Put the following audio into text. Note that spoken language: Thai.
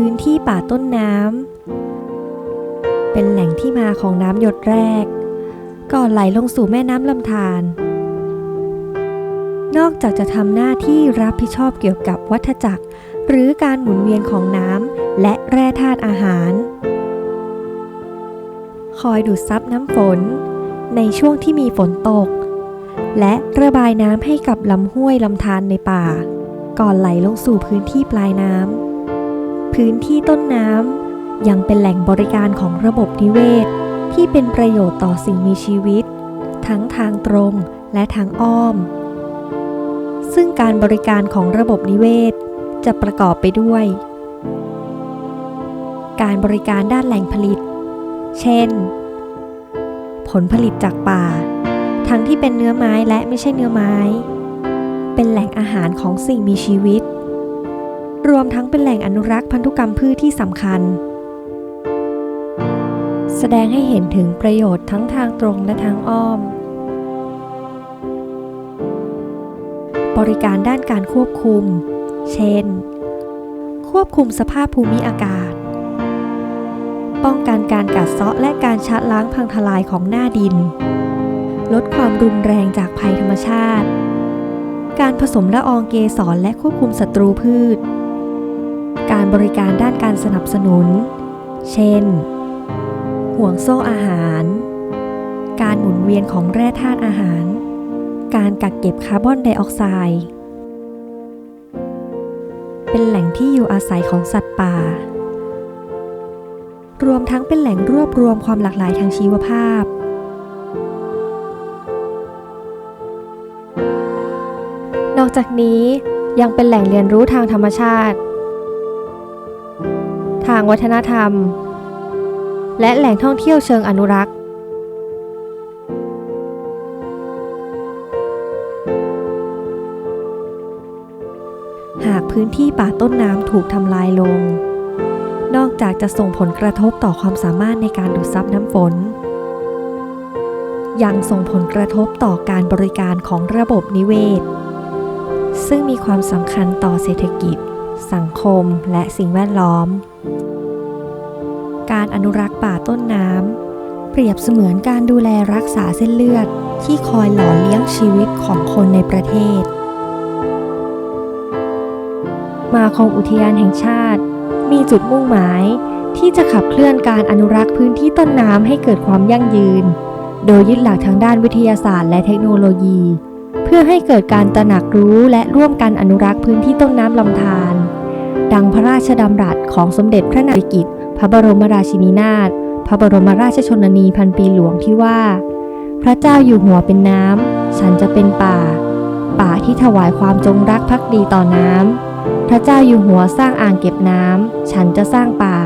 พื้นที่ป่าต้นน้ำ เป็นแหล่งที่มาของน้ำหยดแรก ก่อนไหลลงสู่แม่น้ำลำธาร นอกจากจะทำหน้าที่รับผิดชอบเกี่ยวกับวัฏจักร หรือการหมุนเวียนของน้ำและแร่ธาตุอาหาร คอยดูดซับน้ำฝน ในช่วงที่มีฝนตก และระบายน้ำให้กับลำห้วยลำธารในป่า ก่อนไหลลงสู่พื้นที่ปลายน้ำ พื้นที่ต้นน้ำยังเป็นแหล่งบริการของระบบนิเวศ ที่เป็นประโยชน์ต่อสิ่งมีชีวิต ทั้งทางตรงและทางอ้อม ซึ่งการบริการของระบบนิเวศ จะประกอบไปด้วย การบริการด้านแหล่งผลิต เช่น ผลผลิตจากป่า ทั้งที่เป็นเนื้อไม้และไม่ใช่เนื้อไม้ เป็นแหล่งอาหารของสิ่งมีชีวิต วมทั้งเป็นแหล่งอนุรักษ์พันธุกรรมพืชที่สำคัญ แสดงให้เห็นถึงประโยชน์ทั้งทางตรงและทางอ้อม บริการด้านการควบคุม เช่น ควบคุมสภาพภูมิอากาศ ป้องกันการกัดเซาะและการชะล้างพังทลายของหน้าดิน ลดความรุนแรงจากภัยธรรมชาติการผสมละอองเกสรและควบคุมศัตรูพืช การบริการด้านการสนับสนุน เช่น ห่วงโซ่อาหาร การหมุนเวียนของแร่ธาตุอาหาร การกักเก็บคาร์บอนไดออกไซด์ เป็นแหล่งที่อยู่อาศัยของสัตว์ป่า รวมทั้งเป็นแหล่งรวบรวมความหลากหลายทางชีวภาพ นอกจากนี้ยังเป็นแหล่งเรียนรู้ทางธรรมชาติ ทางวัฒนธรรม และแหล่งท่องเที่ยวเชิงอนุรักษ์ หากพื้นที่ป่าต้นน้ำถูกทำลายลง นอกจากจะส่งผลกระทบต่อความสามารถในการดูดซับน้ำฝน ยังส่งผลกระทบต่อการบริการของระบบนิเวศ ซึ่งมีความสำคัญต่อเศรษฐกิจ สังคมและสิ่งแวดล้อม การอนุรักษ์ป่าต้นน้ำเปรียบเสมือนการดูแลรักษาเส้นเลือดที่คอยหล่อเลี้ยงชีวิตของคนในประเทศ มาคมอุทยานแห่งชาติ มีจุดมุ่งหมายที่จะขับเคลื่อนการอนุรักษ์พื้นที่ต้นน้ำให้เกิดความยั่งยืน โดยยึดหลักทางด้านวิทยาศาสตร์และเทคโนโลยี เพื่อให้เกิดการตระหนักรู้และร่วมกันอนุรักษ์พื้นที่ต้นน้ำลำธาร ดังพระราชดำรัสของสมเด็จพระนางกิจ พระบรมราชินีนาถ พระบรมราชชนนีพันปีหลวงที่ว่า พระเจ้าอยู่หัวเป็นน้ำ ฉันจะเป็นป่า ป่าที่ถวายความจงรักภักดีต่อน้ำ พระเจ้าอยู่หัวสร้างอ่างเก็บน้ำ ฉันจะสร้างป่า